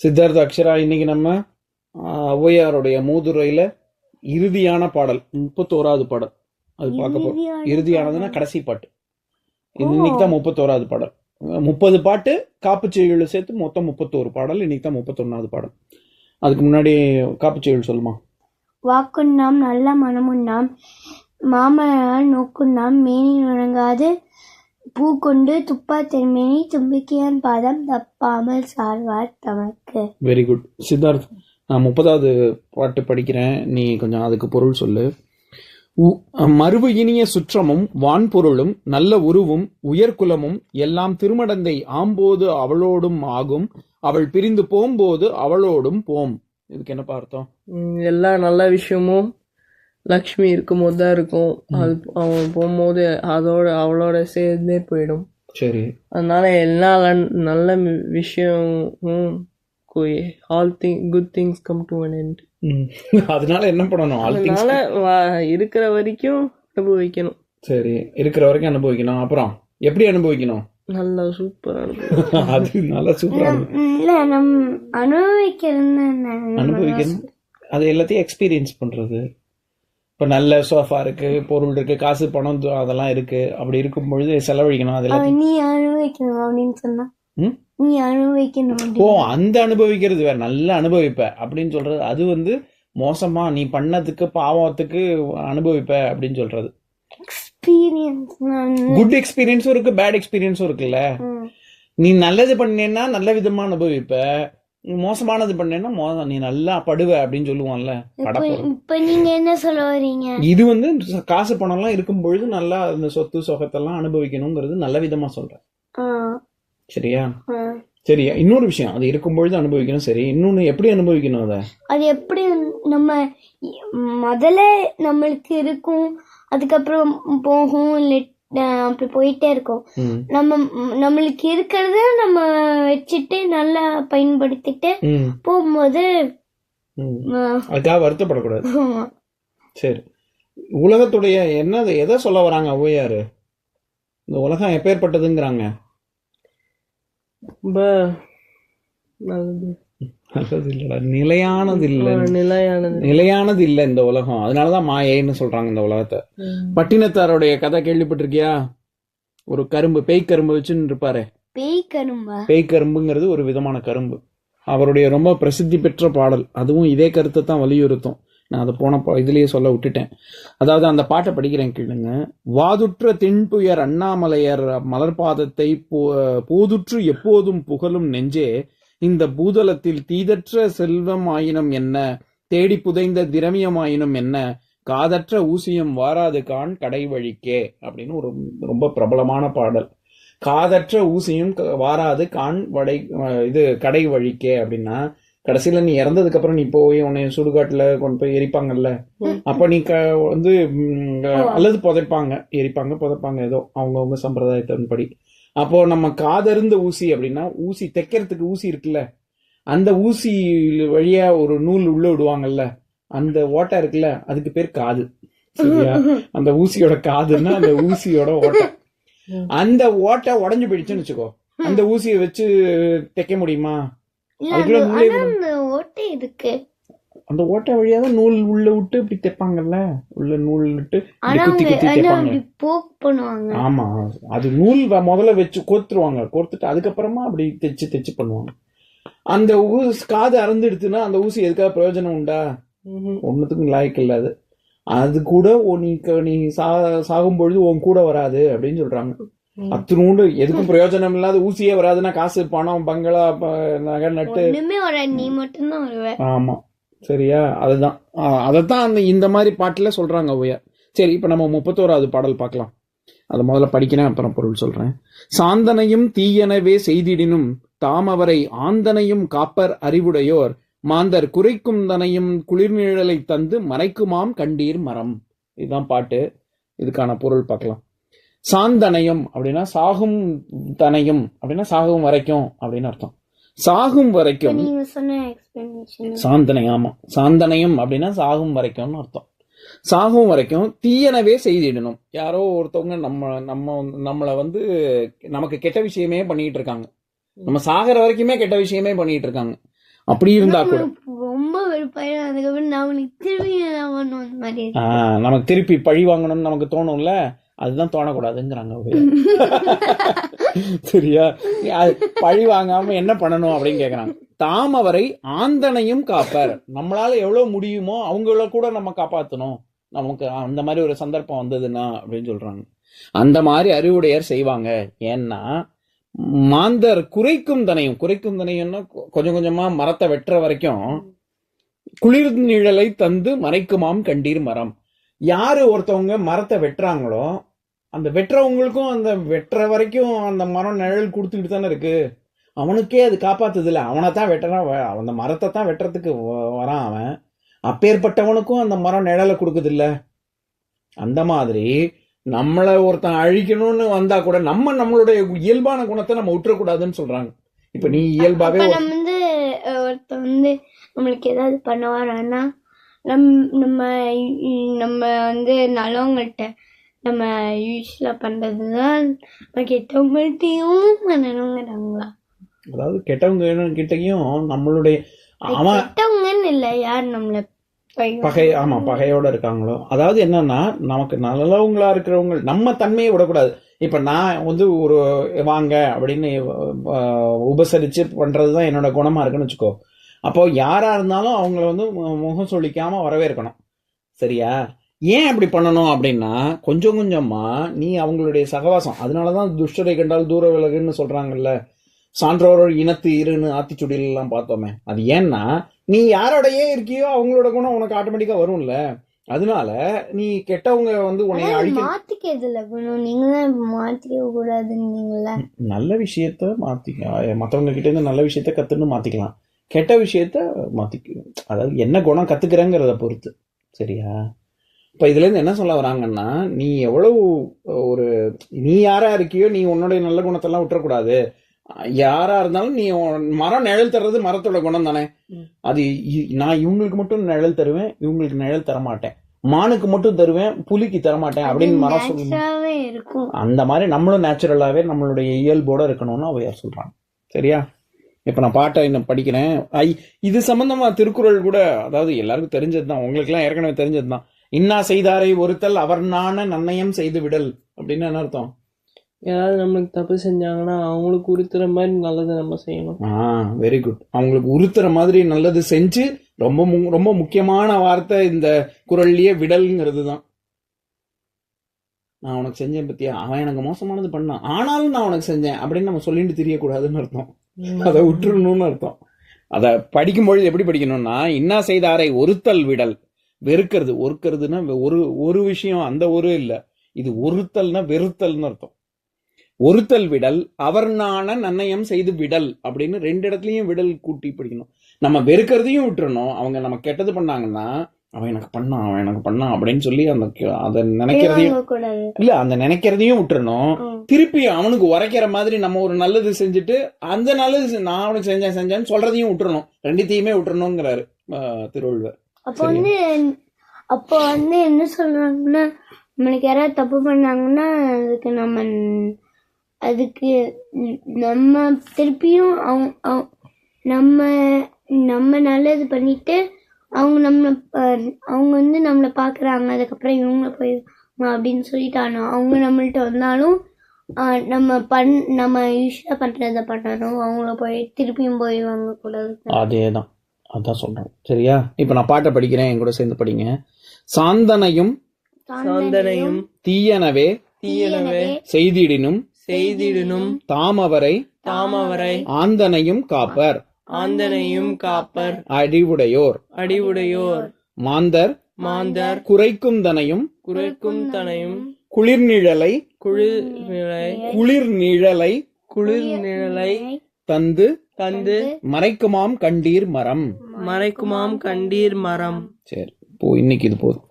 சித்தார்த்த அக்ஷரா இன்னைக்கு நம்ம ஔவையாருடைய மூதுரையில இறுதியான பாடல் முப்பத்தோராவது பாடல். அது பார்க்க போறோம் இறுதியான இறுதியானதுன்னா. கடைசி பாட்டு. இன்னைக்கு தான் முப்பத்தோராவது பாடல். முப்பது பாட்டு காப்புச்செய்கள் சேர்த்து மொத்தம் முப்பத்தோரு பாடல் இன்னைக்கு தான் முப்பத்தொன்னாவது பாடல். அதுக்கு முன்னாடி காப்புச்செய்கள் சொல்லுமா? வாக்குண்ணாம் நல்ல மனமுண்ணாம் மாமலரால் நோக்குண்ணாம் மேனி நுழங்காது பூ கொண்டு துப்பா தென்மேனி தும்பிக்கையான் பாதம் தப்பாமல் சார்வார் தமக்கு. வெரி குட் சித்தார்த் நான் முப்பதாவது பாட்டு படிக்கிறேன். நீ கொஞ்சம் அதுக்கு பொருள் சொல்லு. உ- மறுவு இனிய சுற்றமும் வான்பொருளும் நல்ல உருவும் உயர்குலமும் எல்லாம் திருமடந்தை ஆம்போது அவளோடும் ஆகும். அவள் பிரிந்து போம்போது அவளோடும் போம். இதுக்கு என்ன அர்த்தம்? ம், எல்லா நல்ல விஷயமும் லக்ஷ்மி இருக்கும்போது தான் இருக்கும் அது அவன் போகும்போது அதோட அவளோட சேர்ந்தே போயிடும். சரி. அதனால எல்லா நல்ல விஷயமும் all thing good things come to an end. அதனால என்ன பண்ணணும்? அதனால இருக்கிற வரைக்கும் அனுபவிக்கணும். சரி. இருக்கிற வரைக்கும் அனுபவிக்கணும். அப்புறம் எப்படி அனுபவிக்கணும்? நல்லா சூப்பராக அது நல்லா சூப்பரா இல்ல நம் அனுபவிக்கிறது அனுபவிக்கணும். அது எல்லாத்தையும் எக்ஸ்பீரியன்ஸ் பண்றது. இப்ப நல்ல சோஃபா இருக்கு பொருள் இருக்கு காசு பணம் அதெல்லாம் இருக்கு. அப்படி இருக்கும் பொழுது செலவழிக்கணும் அது எல்லாத்தையும். நீ அனுபவிக்கணும் அப்படின்னு சொன்னா? நீ அனுபவிக்கணும் ஓ. அந்த அனுபவிக்கிறது வேற. நல்லா அனுபவிப்ப. அப்படின்னு சொல்றது அது வந்து மோசமா நீ பண்ணதுக்கு பாவத்துக்கு அனுபவிப்ப அப்படின்னு சொல்றது. குட் எக்ஸ்பீரியன்ஸும் இருக்கு பேட் எக்ஸ்பீரியன்ஸும் இருக்குல்ல. நீ நல்லது பண்ணேன்னா நல்ல விதமா அனுபவிப்ப. மோசமானது பண்ணேன்னா மோசம் நீ நல்லா படுவ அப்படின்னு சொல்லுவான்ல இப்ப நீங்க என்ன சொல்ல வர்றீங்க? இது வந்து காசு பணம்லாம் இருக்கும் பொழுது நல்லா அந்த சொத்து சொகத்தெல்லாம் அனுபவிக்கணுங்கிறது நல்ல விதமா சொல்றேன். சரியா. சரியா இன்னொரு விஷயம். அது இருக்கும் பொழுது அனுபவிக்கணும். சரி இன்னொன்னு எப்படி அனுபவிக்கணும் அதை? அது எப்படி நம்ம முதல்ல நம்மளுக்கு இருக்கும் அதுக்கப்புறம் போகும் இல்லை அப்படி போயிட்டே இருக்கும். நம்ம நம்மளுக்கு இருக்கிறத நம்ம வச்சுட்டு நல்லா பயன்படுத்திட்டு. போகும்போது அதுக்காக வருத்தப்படக்கூடாது. சரி. உலகத்துடைய என்னது எதை சொல்ல வராங்க ஔவையாரு? இந்த உலகம் எப்பேற்பட்டதுங்கிறாங்க. ரொம்ப நல்லது நல்லது இல்லடா நிலையானது. இல்ல நிலையானது நிலையானது இல்ல இந்த உலகம். அதனாலதான் மாயைன்னு சொல்றாங்க இந்த உலகத்தை. பட்டினத்தாருடைய கதை கேள்விப்பட்டிருக்கியா? ஒரு கரும்பு பேய் கரும்பு வச்சுன்னு இருப்பாரு. பேய் கரும்பா? பேய் கரும்புங்கிறது ஒரு விதமான கரும்பு. அவருடைய ரொம்ப பிரசித்தி பெற்ற பாடல். அதுவும் இதே கருத்தை தான் வலியுறுத்தும். நான் அதை போன இதுலயே சொல்ல விட்டுட்டேன். அதாவது அந்த பாட்டை படிக்கிறேன் கேளுங்க. வாதுற்ற தென்புயர் அண்ணாமலையர் மலர்பாதத்தை போ- போதுற்று எப்போதும் புகழும் நெஞ்சே இந்த பூதலத்தில் தீதற்ற செல்வம் ஆயினும் என்ன? தேடி புதைந்த திரமியமாயினும் என்ன? காதற்ற ஊசியம் வாராது கான் கடை வழிக்கே அப்படின்னு ஒரு ரொம்ப பிரபலமான பாடல். காதற்ற ஊசியும் வாராது கான் வடை இது கடை வழிக்கே அப்படின்னா கடைசியில நீ இறந்ததுக்கு அப்புறம் நீ போய் உன்னை சுடுகாட்டுல கொண்டு போய் எரிப்பாங்கல்ல? அப்ப நீ க வந்து அல்லது புதைப்பாங்க. எரிப்பாங்க புதைப்பாங்க ஏதோ அவங்கவுங்க சம்பிரதாயத்தின்படி. அப்போ நம்ம காதருந்த ஊசி அப்படின்னா ஊசி தைக்கிறதுக்கு ஊசி இருக்குல்ல? அந்த ஊசி வழியா ஒரு நூல் உள்ள விடுவாங்கல்ல? அந்த ஓட்டை இருக்குல்ல? அதுக்கு பேர் காது. சரியா? அந்த ஊசியோட காதுன்னா அந்த ஊசியோட ஓட்டை. அந்த ஓட்டை உடைஞ்சு போயிடுச்சுன்னு வச்சுக்கோ. அந்த ஊசியை வச்சு தைக்க முடியுமா? அதுக்குள்ள அது- நூலே இருக்கு. அந்த ஓட்டை வழியா தான் நூல் உள்ள விட்டு இப்படி தைப்பாங்கல்ல உள்ள நூல் விட்டு குத்தி குத்தி தைப்பாங்க ஆமா. அது நூல் முதல்ல வச்சு கோர்த்துருவாங்க. கோர்த்துட்டு அதுக்கப்புறமா அப்படி தைச்சு தைச்சு பண்ணுவாங்க. அந்த ஊசி காது அறந்துடுச்சுன்னா அந்த ஊசி எதுக்காக பிரயோஜனம் உண்டா? ஒன்னுத்துக்கும் லாய்க்கு இல்ல அது கூட நீ நீ சா சாகும் பொழுது உன் கூட வராது அப்படின்னு சொல்றாங்க. அத்தினூண்டு எதுக்கும் பிரயோஜனம் இல்லாத ஊசியே வராதுன்னா காசு பணம் பங்களா நகை நட்டு நீ மட்டும்தான் ஆமா. சரியா? அதுதான். அதைத்தான் அந்த இந்த மாதிரி பாட்டில் சொல்கிறாங்க ஔவையார் சரி இப்போ நம்ம முப்பத்தோராவது பாடல் பார்க்கலாம். அதை முதல்ல படிக்கிறேன் அப்புறம் பொருள் சொல்கிறேன் சாந்தனையும் தீயனவே செய்திடினும் தாம் அவரை ஆந்தனையும் காப்பர் அறிவுடையோர் மாந்தர் குறைக்கும் தனையும் குளிர்நிழலை தந்து மறைக்குமாம் கண்டீர் மரம். இதுதான் பாட்டு. இதுக்கான பொருள் பார்க்கலாம். சாந்தனையும் அப்படின்னா சாகும் தனையும் அப்படின்னா சாகும் வரைக்கும் அப்படின்னு அர்த்தம். சாகும் வரைக்கும். சாந்தனை ஆமா. சாந்தனையும் அப்படின்னா சாகும் வரைக்கும்னு அர்த்தம். சாகும் வரைக்கும் தீயனவே செய்திடணும். யாரோ ஒருத்தவங்க நம்ம நம்ம நம்மளை வந்து நமக்கு கெட்ட விஷயமே பண்ணிட்டு இருக்காங்க. நம்ம சாகிற வரைக்குமே கெட்ட விஷயமே பண்ணிட்டு இருக்காங்க. அப்படி இருந்தா கூட. ரொம்ப வெறுப்பாயிடும் நமக்கு திருப்பி பழி வாங்கணும்னு நமக்கு தோணும்ல? அதுதான் தோணக்கூடாதுங்கிறாங்க சரியா? அது பழி வாங்காம என்ன பண்ணணும் அப்படின்னு கேக்குறாங்க. தாமவரை ஆந்தனையும் காப்பர். நம்மளால எவ்வளவு முடியுமோ அவங்கள கூட நம்ம காப்பாத்தணும். நமக்கு அந்த மாதிரி ஒரு சந்தர்ப்பம் வந்ததுன்னா அப்படின்னு சொல்றாங்க. அந்த மாதிரி அறிவுடையர் செய்வாங்க. ஏன்னா மாந்தர் குறைக்கும் தனையும் குறைக்கும் தனையும்னா கொஞ்சம் கொஞ்சமா மரத்தை வெட்டுற வரைக்கும் குளிர் நிழலை தந்து மறைக்குமாம் கண்டீர் மரம். யாரு ஒருத்தவங்க மரத்தை வெட்டுறாங்களோ அந்த வெட்டுறவங்களுக்கும் அந்த வெட்டுற வரைக்கும் அந்த மரம் நிழல் கொடுத்துக்கிட்டு தானே இருக்கு. அவனுக்கே அது காப்பாத்துது இல்ல அவனை தான் வெட்டுறான் அந்த மரத்தை தான் வெட்டுறதுக்கு வரான் அவன். அப்பேற்பட்டவனுக்கும் அந்த மரம் நிழலை கொடுக்குது இல்ல அந்த மாதிரி நம்மளை ஒருத்தன் அழிக்கணும்னு வந்தா கூட நம்ம நம்மளுடைய இயல்பான குணத்தை நம்ம விட்டுறக்கூடாதுன்னு சொல்றாங்க. இப்ப நீ இயல்பாவே வந்து ஒருத்தன் வந்து நம்மளுக்கு ஏதாவது பண்ண வரான்னா நம் நம்ம நம்ம வந்து நல்லவங்கள்ட்ட நம்ம யூஸ்வலா பண்றதுதான் நம்ம கெட்டவங்கள்ட்டையும் பண்ணணுங்கிறாங்களா? அதாவது கெட்டவங்க கிட்டயும் நம்மளுடைய அவன் கெட்டவங்கன்னு இல்ல யார் நம்மள பகை- ஆமா பகையோட இருக்காங்களோ? அதாவது என்னன்னா நமக்கு நல்லவங்களா இருக்கிறவங்க நம்ம தன்மையை விடக்கூடாது. இப்ப நான் வந்து ஒரு வாங்க அப்படின்னு உபசரிச்சு பண்றதுதான் என்னோட குணமா இருக்குன்னு வச்சுக்கோ. அப்போ யாரா இருந்தாலும் அவங்கள வந்து முகம் சொல்லிக்காம வரவேற்கணும். சரியா? ஏன் அப்படி பண்ணணும் அப்படின்னா கொஞ்சம் கொஞ்சமா நீ அவங்களுடைய சகவாசம் அதனாலதான் துஷ்டரை கண்டால் தூர விலகுன்னு சொல்றாங்கல்ல. சான்றோரோர் இனத்து இருன்னு ஆத்திச்சுடியில எல்லாம் பார்த்தோமே. அது ஏன்னா நீ யாரோடயே இருக்கியோ அவங்களோட குணம் உனக்கு ஆட்டோமேட்டிக்கா வரும்ல. அதனால நீ கெட்டவங்க வந்து உன்னை அழிக்க மாத்திக்கிறது இல்ல குணம் நீங்க தான் மாத்திக்க நல்ல விஷயத்த மாத்திக்க மத்தவங்க கிட்ட இருந்து நல்ல விஷயத்த கத்துன்னு மாத்திக்கலாம். கெட்ட விஷயத்த மாத்திக்க அதாவது என்ன குணம் கத்துக்கிறேங்கிறத பொறுத்து சரியா? இப்ப இதுல இருந்து என்ன சொல்ல வராங்கன்னா நீ எவ்வளவு ஒரு நீ யாரா இருக்கியோ நீ உன்னுடைய நல்ல குணத்தெல்லாம் விட்டுறக்கூடாது. யாரா இருந்தாலும் நீ மரம் நிழல் தர்றது மரத்தோட குணம் தானே. அது நான் இவங்களுக்கு மட்டும் நிழல் தருவேன் இவங்களுக்கு நிழல் தர மாட்டேன் மானுக்கு மட்டும் தருவேன் புலிக்கு தர மாட்டேன் அப்படின்னு மரம் இருக்கும். அந்த மாதிரி நம்மளும் நேச்சுரலாவே நம்மளுடைய இயல்போட இருக்கணும்னு அவையார் சொல்றாங்க. சரியா? இப்ப நான் பாட்டை இன்னும் படிக்கிறேன். ஐ இது சம்பந்தமா திருக்குறள் கூட அதாவது எல்லாருக்கும் தெரிஞ்சதுதான். உங்களுக்கு எல்லாம் ஏற்கனவே தெரிஞ்சதுதான். இன்னா செய்தாரை ஒருத்தல் அவர் நாண நன்னயம் செய்து விடல். அப்படின்னு என்ன அர்த்தம்? யாராவது நம்மளுக்கு தப்பு செஞ்சாங்கன்னா அவங்களுக்கு உறுத்துற மாதிரி நல்லதை நம்ம செய்யணும். ஆ வெரி குட் அவங்களுக்கு உறுத்துற மாதிரி நல்லது செஞ்சு ரொம்ப ரொம்ப முக்கியமான வார்த்தை இந்த குரல்லையே விடல்ங்கிறது தான் நான் உனக்கு செஞ்சேன் பத்தியா? அவன் எனக்கு மோசமானது பண்ணான். ஆனாலும் நான் உனக்கு செஞ்சேன் அப்படின்னு நம்ம சொல்லிட்டு தெரியக்கூடாதுன்னு அர்த்தம். அதை விட்டுறணும்னு அர்த்தம். அதை படிக்கும்பொழுது எப்படி படிக்கணும்னா இன்னா செய்தாரை ஒருத்தல் விடல். வெறுக்கிறது ஒருக்கிறதுனா ஒரு ஒரு விஷயம் அந்த ஒரு இல்ல. இது ஒருத்தல்னா வெறுத்தல்னு அர்த்தம். ஒருத்தல் விடல் அவர் நாண நன்னயம் செய்து விடல் அப்படின்னு ரெண்டு இடத்துலயும் விடல் கூட்டி படிக்கணும். நம்ம வெறுக்கிறதையும் விட்டுறணும். அவங்க நம்ம கெட்டது பண்ணாங்கன்னா அவன் எனக்கு பண்ணான் அவன் எனக்கு பண்ணான் அப்படின்னு சொல்லி அந்த அதை நினைக்கிறதையும் இல்ல அந்த நினைக்கிறதையும் விட்டுறணும். திருப்பி அவனுக்கு உரைக்கிற மாதிரி நம்ம ஒரு நல்லது செஞ்சுட்டு அந்த நல்லது நான் அவனுக்கு செஞ்சேன் செஞ்சேன்னு சொல்றதையும் விட்டுறணும். ரெண்டுத்தையுமே விட்டுறணுங்கிறாரு திருவள்ளுவர். அப்போ வந்து அப்போ வந்து என்ன சொல்றாங்கன்னா நம்மளுக்கு யாராவது தப்பு பண்ணாங்கன்னா அதுக்கு நம்ம அதுக்கு நம்ம திருப்பியும் அவங்க- நம்ம நம்ம நல்லது பண்ணிட்டு அவங்க நம்மளை ப- அவங்க வந்து நம்மளை பார்க்குறாங்க அதுக்கப்புறம் இவங்க போய் அப்படின்னு சொல்லிட்டானோ அவங்க நம்மள்ட்ட வந்தாலும் நம்ம பண் நம்ம யூஸ்வலாக பண்ணுறத பண்ணணும். அவங்கள போய் திருப்பியும் போய் வாங்கக்கூடாது அதேதான். அதான் சொல்றேன். சரியா? இப்ப நான் பாட்டை படிக்கிறேன் என் கூட சேர்ந்து படிங்க. சாந்தனையும் சாந்தனையும் தீயனவே தீயனவே செய்திடினும் செய்திடனும் தாமவரை தாமவரை ஆந்தனையும் காப்பர். ஆந்தனையும் காப்பர். அடிவுடையோர். அடிவுடையோர். மாந்தர். மாந்தர். குறைக்கும் தனையும். குறைக்கும் தனையும். குளிர் நிழலை குளிர் நிழலை குளிர் நிழலை குளிர் நிழலை தந்து. தந்து. மறைக்குமாம் கண்டீர் மரம். மறைக்குமாம் கண்டீர் மரம். சரி இப்போ இன்னைக்கு இது போதும்.